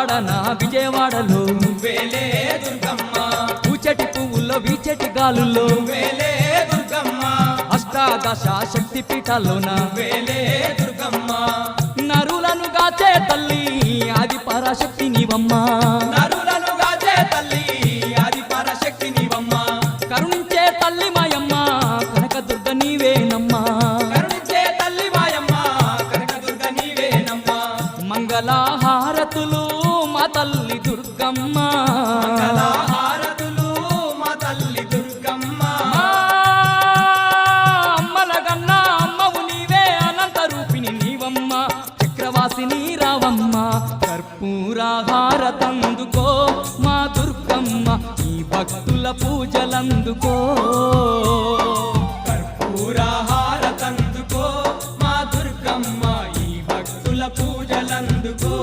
వాడన విజయవాడలో. వేలే దుర్గమ్మ. పూచటి పువ్వుల్లో వీచటి గాలుల్లో. దుర్గమ్మ. అష్టాదశ శక్తి పీఠాల్లోన వేలే దుర్గమ్మ. నరులను గాచే తల్లి ఆది పరాశక్తి నీవమ్మా. నరులను గాచే తల్లి ఆది పరశక్తి నీవమ్మ. కరుణించే తల్లి మాయమ్మ. మంగళహారతులు మా తల్లి దుర్గమ్మ. మంగళ మా దుర్గమ్మ. అనంత నీవమ్మ. ఈ భక్తుల పూజలందుకో. కర్పూర హారతందుకో మా దుర్గమ్మ. ఈ భక్తుల పూజ అందుకో